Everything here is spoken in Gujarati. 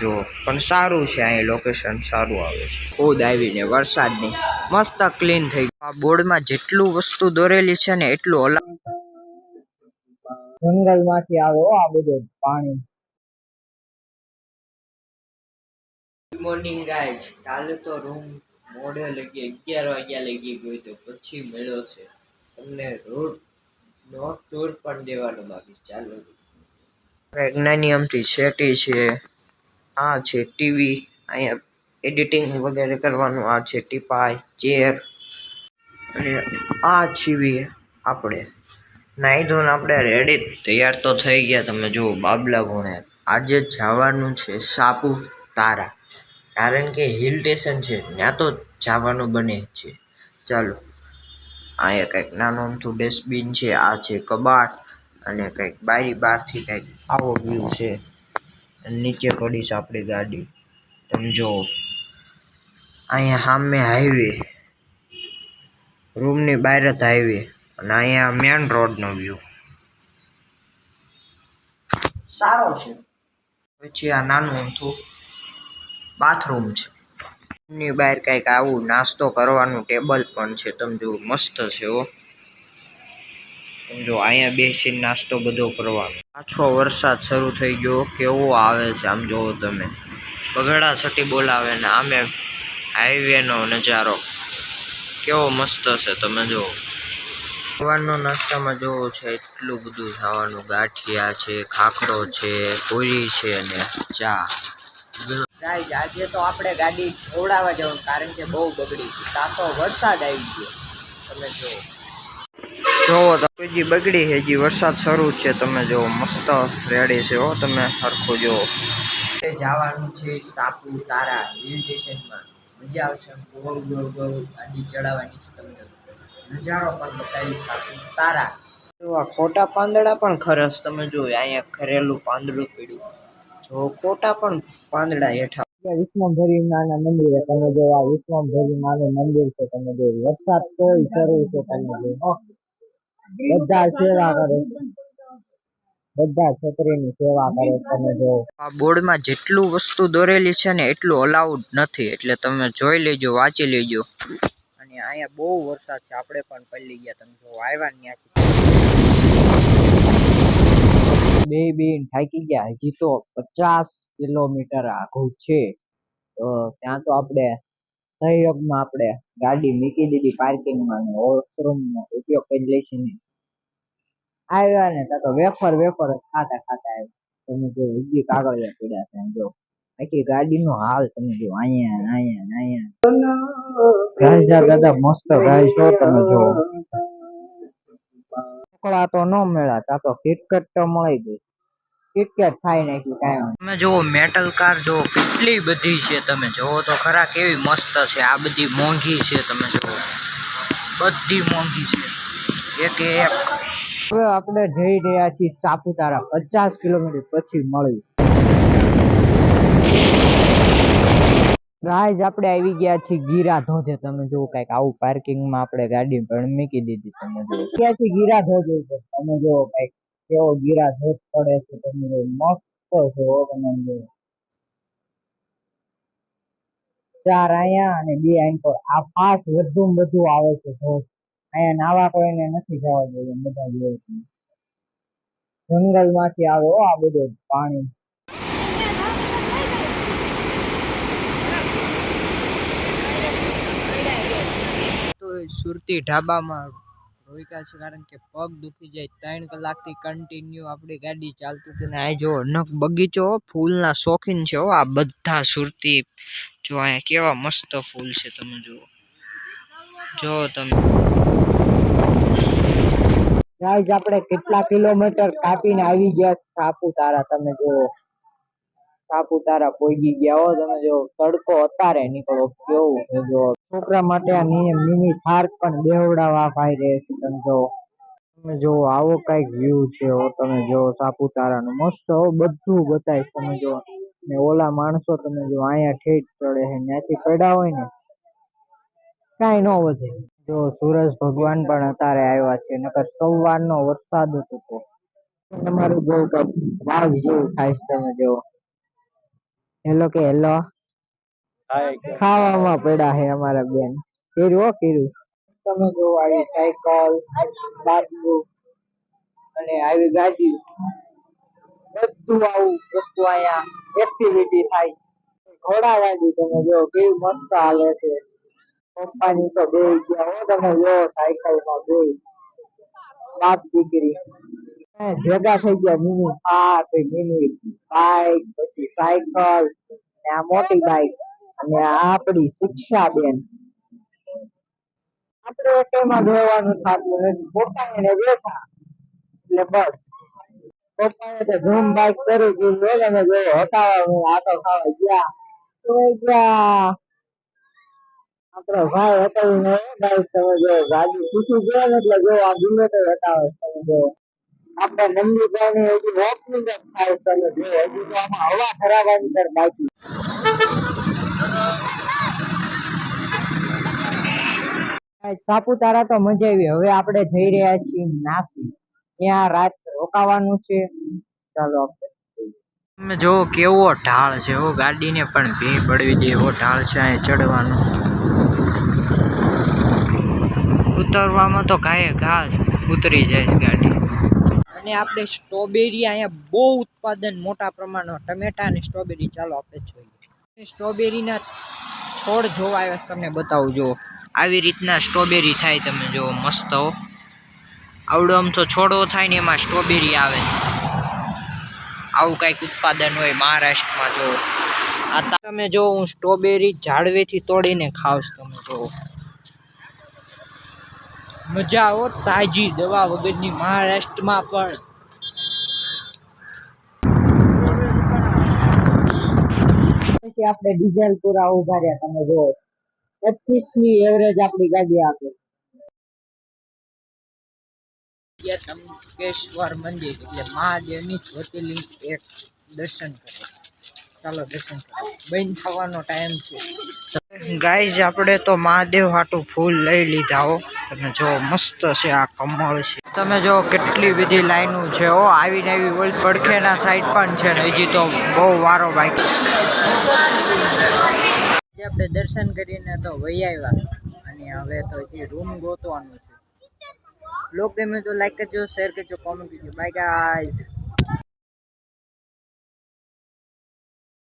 જુઓ પણ સારું છે અહીં લોકેશન સારું આવે છે. ખુદ આવીને વરસાદની મસ્ત ક્લીન થઈ ગયું. આ બોર્ડમાં જેટલું વસ્તુ દોરેલી છે ને એટલું અલગ. જંગલમાંથી આવે આ બધું પાણી. ગુડ મોર્નિંગ ગાઈઝ કાલે તો રૂમ મોડે લગી અગિયાર વાગ્યા લગી ગયો તો પછી મળ્યો છે. તમને રોડ નો ટૂર પણ દેવાનો બાકી. ચાલો. નાની અમથી સેટી છે. આ છે ટીવી, અહીંયા એડિટિંગ વગેરે કરવાનું, આ છે ટીપાય, ચેર. અને આ છીવીએ આપણે નાહી ધોઈને આપણે રેડી તૈયાર તો થઈ ગયા, તમે જુઓ, બાબલા ગુણે આજે જવાનું છે સાપુતારા કારણ કે હિલ સ્ટેશન છે, ત્યાં તો જવાનું બને છે. ચાલો, અહીંયા કંઈક નાનું અમથું ડસ્ટબિન છે, આ છે કબાટ અને કંઈક બારી બહારથી કંઈક આવો વ્યૂ છે. નીચે પડી છે આપણી ગાડી. તમે જુઓ. અહીંયા સામે હાઈવે રૂમની બહાર જ હાઈવે અને અહીંયા મેન રોડનો વ્યૂ સારો છે. પછી આ નાનું ઊંધું બાથરૂમ છે. ની બહાર કંઈક આવું નાસ્તો કરવાનું ટેબલ પણ છે. તમે જુઓ મસ્ત છે હો. તમે જો અહીંયા બેસીને નાસ્તો બધો કરવાનો. પાછો વરસાદ શરૂ થઈ ગયો. કેવો આવે છે આમ જોવો તમે. બગડા છટી બોલાવે ને આમે હાઈવેનો નજારો. કેવો મસ્ત છે તમે જુઓ. સવારનો નાસ્તામાં જોવો છે એટલું બધું ખાવાનું ગાંઠિયા છે ખાખરો છે પૂરી છે અને ચા. ગાઈઝ આજે તો આપણે ગાડી ધોવડાવવા જવાનું કારણ કે બહુ બગડી છે કાં તો વરસાદ આવી ગયો. તમે જુઓ. જોવો તો હજી બગડી છે હજી વરસાદ શરૂ જ છે તમે જુઓ મસ્ત રેડી છે હો તમે સરખું જુઓ જવાનું છે સાપુતારા હિલ સ્ટેશનમાં મજા આવશે ગોળ ગોળ ગોળ ગાડી ચડાવવાની છે તમને નજારો પણ બતાવી સાપુતારા જો આ ખોટા પાંદડા પણ ખરસ તમે જો અહીંયા ખરેલું પાંદડું પડ્યું. જો ખોટા પણ પાંદડા હેઠા. વિશ્વભરી માના મંદિરે તમે જો આ વિશ્વભરી માનું મંદિર છે તમે જો વરસાદ તોય શરૂ છે તમે જો. બધા સેવા કરે. બધા છોકરીની સેવા કરે તમે જો. આ બોર્ડમાં જેટલું વસ્તુ દોરેલી છે ને એટલું અલાઉડ નથી. એટલે તમે જોઈ લેજો વાંચી લેજો. અને અહીંયા બહુ વરસાદ છે. આપણે પણ પડી ગયા. તમે જો આવ્યા ને ત્યાંથી. બે બેન થાકી ગયા. હજી તો પચાસ કિલોમીટર આઘું છે. તો ત્યાં તો આપણે સહયોગમાં આપણે ગાડી મૂકી દીધી પાર્કિંગમાં ને વોશરૂમનો ઉપયોગ કરી લઈશું નહીં આવ્યા ને તો વેફર વેફર ખાતા ખાતા આવ્યા. તમે જો હજી કાગળિયા પડ્યા છે જો. આખી ગાડીનો હાલ તમે જો અહીંયા અહીંયા અહીંયા. ગાંજા દાદા મસ્ત ગાય છો તમે જો. ઢોકળા તો ન મળ્યા તા તો કિટકટ તો મળી ગઈ. કિટકેટ ખાઈ નાખી કાંઈ તમે જુઓ મેટલ કાર જુઓ કેટલી બધી છે તમે જુઓ તો ખરા કેવી મસ્ત છે. આ બધી મોંઘી છે તમે જુઓ. બધી મોંઘી છે. એક એક. હવે આપણે જઈ રહ્યા છીએ સાપુતારા. પચાસ કિલોમીટર પછી મળી ગાઈઝ આપણે આવી ગયા છીએ ગીરા ધોધે. તમે જુઓ કંઈક આવું પાર્કિંગમાં આપણે ગાડી પણ મૂકી દીધી. તમે જુઓ. ગયા છીએ ગીરા ધોધે તમે જુઓ કંઈક કેવો ગીરા ધોધ પડે છે તમે મસ્ત છે હો તમે ચાર અહીંયા અને બે અહીં પર આ પાસ વધુ વધુ આવે છે ધોધ અહીંયા નાવા કોઈને નથી જવા જોઈએ બધા જોઈએ જંગલમાંથી આવે, આ બધું પાણી. સુરતી ઢાબામાં રોક્યા છે કારણ કે પગ દુખી જાય, ત્રણ કલાકથી કન્ટિન્યુ આપણી ગાડી ચાલતી હતી ને આ જો નખ બગીચો ફૂલના શોખીન છે આ બધા સુરતી જો અહીંયા કેવા મસ્ત ફૂલ છે તમે જુઓ. જો તમે આપણે કેટલા કિલોમીટર કાપીને આવી ગયા સાપુતારા, તમે જુઓ. સાપુતારા પોઈગી ગયા હો, તમે જો તડકો અત્યારે નીકળો, કેવું જો? છોકરા માટે આ મિની થાર પણ બેવડાવા ભાઈ રહે તમે જો. તમે જો, આવો કંઈક વ્યૂ છે હો, તમે જો, સાપુતારાનો. મસ્ત હો, બધું બતાવીશ તમે જો. ને ઓલા માણસો તમે જો અહીંયા ઠેઠ ચડે છે ત્યાંથી પડ્યા હોય ને, કાંઈ ન વધે. જો, સૂરજ ભગવાન પણ અત્યારે આવ્યા છે, નકર સવારનો વરસાદ હતો તમારું જો વાવ જેવું થાય તમે જો. હેલો કે હેલો ખાવામાં પડ્યા હે અમારા બેન. કર્યું હો કર્યું? તમે જો આવી સાયકલ બાટલું અને આવી ગાડી બધું આવું વસ્તુ અહીંયા એક્ટિવિટી થાય છે. ઘોડા ગાડી તમે જો કેવી મસ્ત હાલે છે. પપ્પાની તો બે ગયા હો તમે જો સાયકલમાં બે બાપ દીકરી. ભેગા થઈ ગયા, મિની થાર, પછી મિની બાઈક પછી સાયકલ ને આ મોટી બાઈક અને આ આપણી શિક્ષા બેન આપણે એકેયમાં બેહવાનું થતું નથી. પોતાને ને બેઠા એટલે બસ. પપ્પાએ તો ધૂમ બાઈક શરૂ કર્યું. તમે જો હટાવા આટો ખાવા ગયા. તો ગયા. આપણો ભાઈ હતો ભાઈ તમે જો ગાડી શીખી ગયો ને એટલે જો આ બુલેટ હટાવે તમે જો આપણે નંદીભાઈ ની હજી ઓપનિંગ જ થાય છે તમે જો હજી તો આમાં હવા ખરાબવાની પર બાકી. સાપુતારા તો મજા આવી. હવે આપણે જઈ રહ્યા છીએ નાસી ત્યાં રાત રોકાવાનું છે. ચાલો આપણે તમે જો કેવો ઢાળ છે હો ગાડીને પણ ભી પડવી દે એવો ઢાળ છે અહીં ચડવાનો. ઉતરવામાં તો ઘાએ ઘા ઉતરી જાય છે ગાડી. અને આપણે સ્ટ્રોબેરી અહીંયા બહુ ઉત્પાદન મોટા પ્રમાણમાં ટમેટા અને સ્ટ્રોબેરી ચાલો આપણે જોઈએ. સ્ટ્રોબેરીના છોડ જોવા આવ્યા તમને બતાવું જો આવી રીતના સ્ટ્રોબેરી થાય તમે જો મસ્ત હો. આવડો આમ તો છોડો થાય ને એમાં સ્ટ્રોબેરી આવે. આવું કંઈક ઉત્પાદન હોય મહારાષ્ટ્રમાં જો આ તમે જો હું સ્ટ્રોબેરી ઝાડવેથી તોડીને ખાવશ તમે જો મજા આવો તાજી દવા વગરની મહારાષ્ટ્રમાં પણ. પછી આપણે ડીઝલ પૂરા ઊભા રહ્યા તમે જો ની એવરેજ આપણી ગાડી આપે. ત્રંબકેશ્વર મંદિર એટલે મહાદેવની જ્યોતિર્લિંગ એક દર્શન કરે. ચાલો દર્શન કરો. બંધ થવાનો ટાઈમ છે. ગાઈઝ આપણે તો મહાદેવ હાટું ફૂલ લઈ લીધા હો. તમે જો મસ્ત છે આ કમળ છે. તમે જો કેટલી બધી લાઈનો છે હો, આવીને આવી ઓલ પડખેના સાઈડ પણ છે ને, હજી તો બહુ વારો બાઈક આપણે દર્શન કરીને તો વહી આવ્યા. અને હવે તો હજી રૂમ ગોતવાનું છે. બ્લોગ ગમે તો લાઈક કરજો શેર કરજો કોમેન્ટ કરજો. By guys